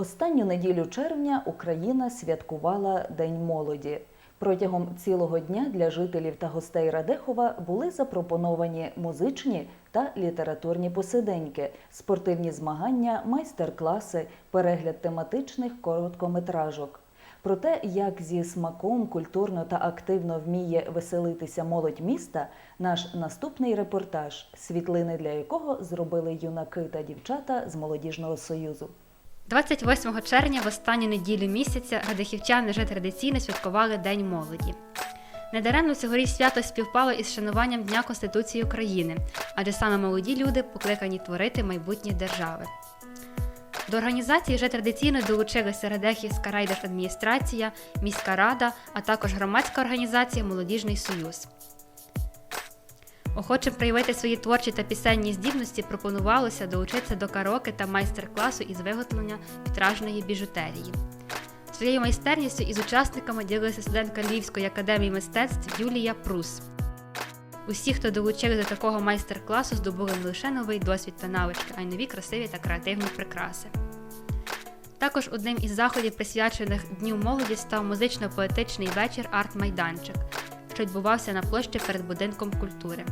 Останню неділю червня Україна святкувала День молоді. Протягом цілого дня для жителів та гостей Радехова були запропоновані музичні та літературні посиденьки, спортивні змагання, майстер-класи, перегляд тематичних короткометражок. Про те, як зі смаком культурно та активно вміє веселитися молодь міста, наш наступний репортаж, світлини для якого зробили юнаки та дівчата з молодіжного союзу. 28 червня, в останню неділю місяця, радихівчани вже традиційно святкували День молоді. Недаремно цьогоріч свято співпало із шануванням Дня Конституції України, адже саме молоді люди покликані творити майбутнє держави. До організації вже традиційно долучилися Радехівська райдержадміністрація, міська рада, а також громадська організація Молодіжний Союз. Охочим проявити свої творчі та пісенні здібності пропонувалося долучитися до караоке та майстер-класу із виготовлення вітражної біжутерії. Своєю майстерністю із учасниками ділилася студентка Львівської академії мистецтв Юлія Прус. Усі, хто долучилися до такого майстер-класу, здобули не лише новий досвід та навички, а й нові красиві та креативні прикраси. Також одним із заходів, присвячених Дню молоді, став музично-поетичний вечір Арт-майданчик, що відбувався на площі перед будинком культури.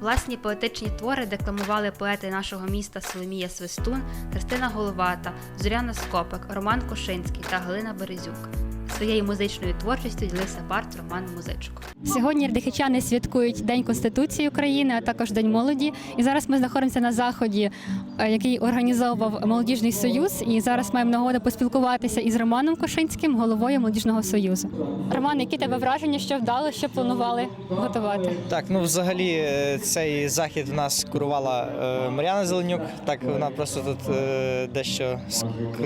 Власні поетичні твори декламували поети нашого міста Соломія Свистун, Христина Головата, Зоряна Скопик, Роман Кошинський та Галина Березюк. Своєю музичною творчістю ділився бард Роман Музичко. Сьогодні rdихівчани святкують День Конституції України, а також День молоді. І зараз ми знаходимося на заході, е, який організовував молодіжний союз. І зараз маємо нагоду поспілкуватися із Романом Кошинським, головою молодіжного союзу. Роман, які тебе враження, що вдало, що планували готувати? Так, ну взагалі е, цей захід в нас курувала е, Мар'яна Зеленюк. Так вона просто тут е, дещо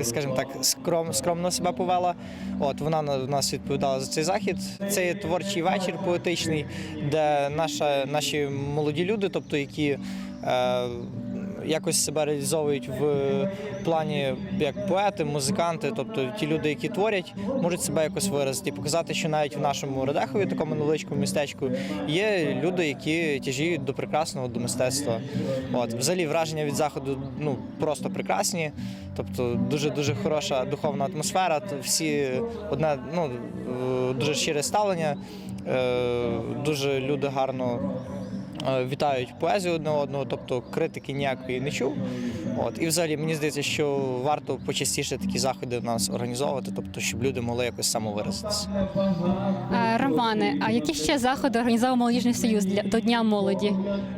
скажімо так, скром, скромно себе повела. От вона на- в нас відповідала за цей захід. Це є творчий вечір поетичний, де наша, наші молоді люди, тобто які. Е, Якось себе реалізовують в плані як поети, музиканти, тобто ті люди, які творять, можуть себе якось виразити і показати, що навіть в нашому Радехові, такому невеличкому містечку, є люди, які тяжіють до прекрасного, до мистецтва. От взагалі враження від заходу ну просто прекрасні. Тобто дуже дуже хороша духовна атмосфера. Всі одне ну е, дуже щире ставлення, е, дуже люди гарно. Е, Вітають поезію одне одного, тобто критики ніякої не чув. От і взагалі мені здається, що варто почастіше такі заходи в нас організовувати, тобто щоб люди могли якось самовиразитися. Е, Романе, а які ще заходи організував молодіжний союз для до Дня молоді?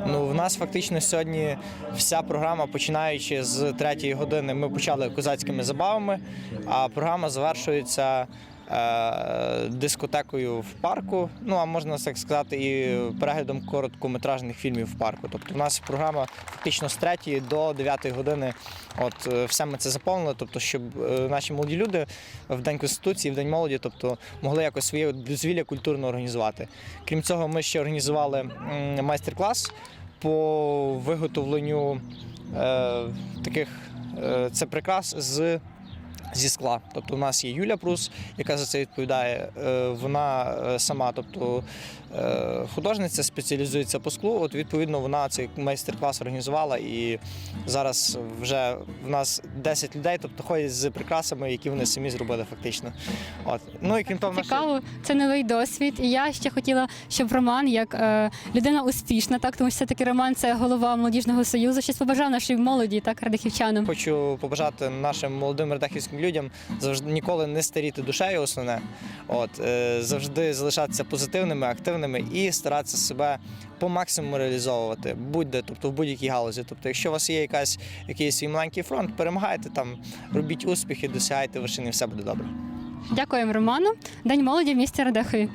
Ну, в нас фактично сьогодні вся програма, починаючи з третьої години, ми почали козацькими забавами, а програма завершується. Е, Дискотекою в парку, ну а можна так сказати, і переглядом короткометражних фільмів в парку. Тобто, в нас програма фактично з 3 до 9 години. От е, все ми це заповнили. Тобто, щоб е, наші молоді люди в день конституції, в день молоді, тобто могли якось своє дозвілля культурно організувати. Крім цього, ми ще організували майстер-клас по виготовленню е, таких е, це прикрас з. Зі скла, тобто у нас є Юля Прус, яка за це відповідає. Е, Вона е, сама, тобто е, художниця, спеціалізується по склу. От відповідно вона цей майстер-клас організувала, і зараз вже в нас 10 людей, тобто ходять з прикрасами, які вони самі зробили фактично. От ну і крім того, Цікаво, це новий досвід. І я ще хотіла, щоб Роман, як е, людина успішна, так тому що все таки Роман це голова молодіжного союзу. Щось побажав нашій молоді, так радихівчанам. Хочу побажати нашим молодим редахівським людям завжди ніколи не старіти душею, основне. От е, завжди залишатися позитивними, активними і старатися себе по максимуму реалізовувати, будь-де, тобто в будь-якій галузі. Тобто, якщо у вас є якась якийсь свій маленький фронт, перемагайте там, робіть успіхи, досягайте вершини, все буде добре. Дякуємо Роману. День молоді в місті Радехові.